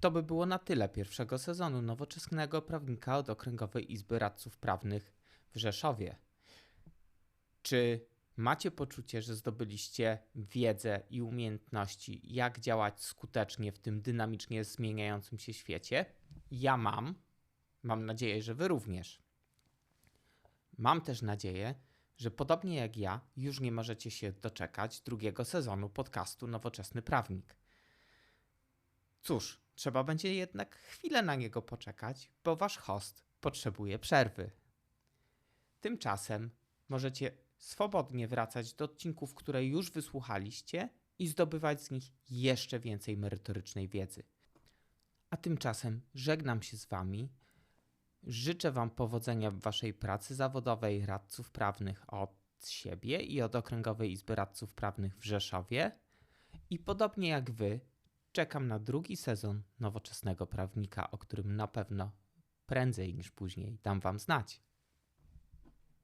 To by było na tyle pierwszego sezonu nowoczesnego prawnika od Okręgowej Izby Radców Prawnych w Rzeszowie. Czy macie poczucie, że zdobyliście wiedzę i umiejętności, jak działać skutecznie w tym dynamicznie zmieniającym się świecie? Ja mam. Mam nadzieję, że Wy również. Mam też nadzieję, że podobnie jak ja, już nie możecie się doczekać drugiego sezonu podcastu Nowoczesny Prawnik. Cóż, trzeba będzie jednak chwilę na niego poczekać, bo wasz host potrzebuje przerwy. Tymczasem możecie swobodnie wracać do odcinków, które już wysłuchaliście i zdobywać z nich jeszcze więcej merytorycznej wiedzy. A tymczasem żegnam się z Wami. Życzę Wam powodzenia w Waszej pracy zawodowej radców prawnych od siebie i od Okręgowej Izby Radców Prawnych w Rzeszowie. I podobnie jak Wy, czekam na drugi sezon nowoczesnego prawnika, o którym na pewno prędzej niż później dam Wam znać.